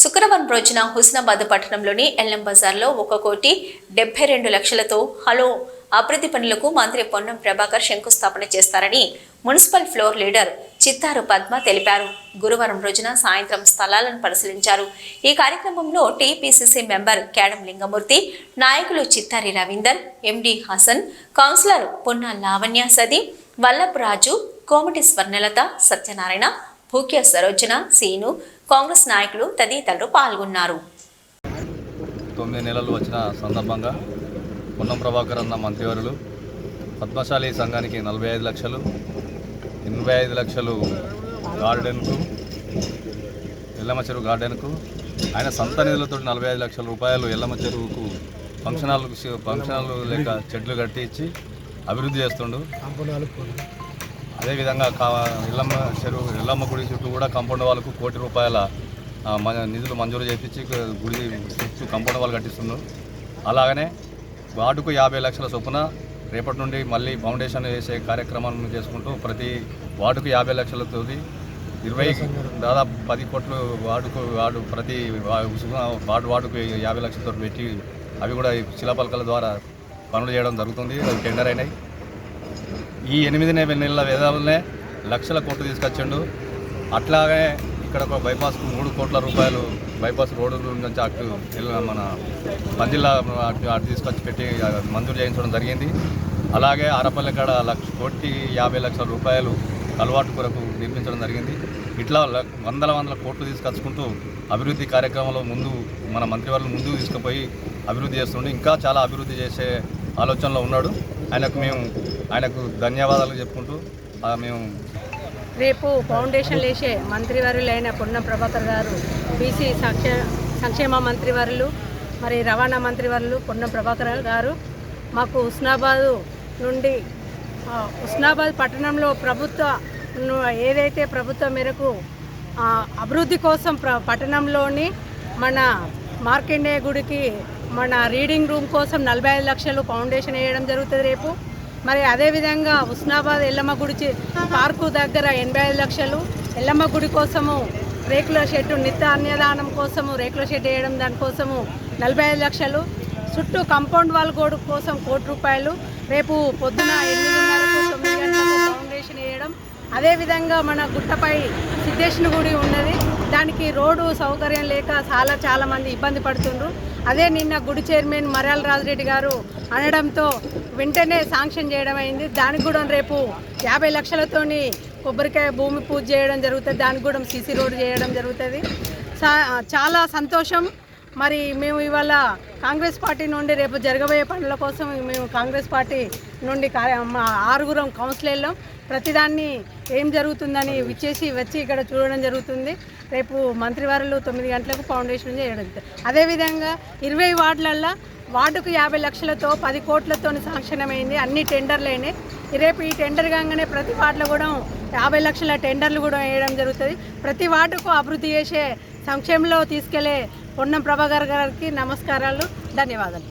శుక్రవారం రోజున హుస్నాబాద్ పట్టణంలోని ఎల్ఎం బజార్లో ఒక కోటి డెబ్బై రెండు లక్షలతో హలో అభివృద్ధి పనులకు మంత్రి పొన్నం ప్రభాకర్ శంకుస్థాపన చేస్తారని municipal floor leader Chittaru Padma తెలిపారు. గురువారం రోజున సాయంత్రం స్థలాలను పరిశీలించారు. ఈ కార్యక్రమంలో టీపీసీసీ మెంబర్ కేడం లింగమూర్తి నాయకులు చిత్తారి రవీందర్ ఎండి హసన్ కౌన్సిలర్ పొన్న లావణ్య సది వల్లభ్ రాజు కోమటి స్వర్ణలత సత్యనారాయణ భూక్య సరోజన సీను కాంగ్రెస్ నాయకులు తదితరులు పాల్గొన్నారు. తొమ్మిది నెలలు వచ్చిన సందర్భంగా పొన్నం ప్రభాకర్ అన్న మంత్రివర్యులు పద్మశాలి సంఘానికి నలభై ఐదు లక్షలు ఎనభై ఐదు లక్షలు గార్డెన్కు ఎల్లమ్మ చెరువు గార్డెన్కు ఆయన సొంత నిధులతో నలభై ఐదు లక్షల రూపాయలు ఎల్లమ్మ చెరువుకు ఫంక్షన్ హాల్ ఫంక్షన్ హాల్ లేక చెట్లు కట్టించి అభివృద్ధి చేస్తుండు. అదేవిధంగా ఎల్లమ్మ చెరువు ఎల్లమ్మ గుడి చుట్టూ కూడా కంపౌండ్ వాళ్ళకు కోటి రూపాయల మ- నిధులు మంజూరు చేపించి గుడి చుట్టూ కంపౌండ్ వాళ్ళు కట్టిస్తున్నారు. అలాగనే వార్డుకు యాభై లక్షల చొప్పున రేపటి నుండి మళ్ళీ ఫౌండేషన్ వేసే కార్యక్రమాలను చేసుకుంటూ ప్రతి వార్డుకు యాభై లక్షలతో ఇరవై దాదాపు పది కోట్లు వార్డుకు వార్డు ప్రతి వార్డు వార్డుకు యాభై లక్షలతో పెట్టి అవి కూడా శిలాపలకల ద్వారా పనులు చేయడం జరుగుతుంది. అవి టెండర్ అయినాయి. ఈ ఎనిమిది నెలల వ్యవధిలోనే లక్షల కోట్లు తీసుకొచ్చిండు. అట్లాగే ఇక్కడ ఒక బైపాస్కు మూడు కోట్ల రూపాయలు బైపాస్ రోడ్డు నుంచి అటు మన మంజిల్లా అటు అటు తీసుకొచ్చి పెట్టి మంజూరు చేయించడం జరిగింది. అలాగే ఆరపల్లి కాడ లక్ష కోటి యాభై లక్షల రూపాయలు అలవాటు కొరకు నిర్మించడం జరిగింది. ఇట్లా వందల వందల కోట్లు తీసుకొచ్చుకుంటూ అభివృద్ధి కార్యక్రమంలో ముందు మన మంత్రివర్గం ముందుకు తీసుకుపోయి అభివృద్ధి చేస్తుండే. ఇంకా చాలా అభివృద్ధి చేసే ఆలోచనలో ఉన్నాడు. ఆయనకు మేము ఆయనకు ధన్యవాదాలు చెప్పుకుంటూ మేము రేపు ఫౌండేషన్ లేచే మంత్రివర్యులైన పొన్నం ప్రభాకర్ గారు బీసీ సంక్షే సంక్షేమ మంత్రివర్యులు మరి రవాణా మంత్రివర్యులు పొన్నం ప్రభాకర్ గారు మాకు హుస్నాబాద్ నుండి హుస్నాబాద్ పట్టణంలో ప్రభుత్వ ఏదైతే ప్రభుత్వం మేరకు అభివృద్ధి కోసం ప్ర పట్టణంలోని మన మార్కండేయ గుడికి మన రీడింగ్ రూమ్ కోసం నలభై ఐదు లక్షలు ఫౌండేషన్ వేయడం జరుగుతుంది రేపు. మరి అదేవిధంగా ఉస్నాబాద్ ఎల్లమ్మ గుడి పార్కు దగ్గర ఎనభై ఐదు లక్షలు. ఎల్లమ్మ గుడి కోసము రేకుల షెడ్ నిత్య అన్యదానం కోసము రేకుల షెడ్ వేయడం దానికోసము నలభై ఐదు లక్షలు. చుట్టూ కంపౌండ్ వాల్ గోడ కోసం కోటి రూపాయలు. రేపు పొద్దున ఫౌండేషన్ వేయడం. అదేవిధంగా మన గుట్టపై సిద్ధేశ్వర గుడి ఉన్నది. దానికి రోడ్డు సౌకర్యం లేక చాలా చాలామంది ఇబ్బంది పడుతుండ్రు. అదే నిన్న గుడి చైర్మన్ మర్యాల రాజరెడ్డి గారు అనడంతో వెంటనే శాంక్షన్ చేయడం అయింది. దానికి కూడా రేపు యాభై లక్షలతోని కొబ్బరికాయ భూమి పూజ చేయడం జరుగుతుంది. దానికి కూడా సీసీ రోడ్ చేయడం జరుగుతుంది. చాలా సంతోషం. మరి మేము ఇవాళ కాంగ్రెస్ పార్టీ నుండి రేపు జరగబోయే పనుల కోసం మేము కాంగ్రెస్ పార్టీ నుండి ఆరుగురం మా ఆరుగురం ప్రతిదాన్ని ఏం జరుగుతుందని విచ్చేసి వచ్చి ఇక్కడ చూడడం జరుగుతుంది. రేపు మంత్రివారులు తొమ్మిది గంటలకు ఫౌండేషన్ చేయడం జరుగుతుంది. అదేవిధంగా ఇరవై వార్డులల్లో వార్డుకు యాభై లక్షలతో పది కోట్లతో సాంక్షణమైంది అన్ని టెండర్లేనే రేపు ఈ టెండర్ కాగానే ప్రతి వార్డులో కూడా యాభై లక్షల టెండర్లు కూడా వేయడం జరుగుతుంది. ప్రతి వార్డుకు అభివృద్ధి చేసే సంక్షేమంలో తీసుకెళ్ళే పొన్నం ప్రభాకర్ గారికి నమస్కారాలు. ధన్యవాదాలు.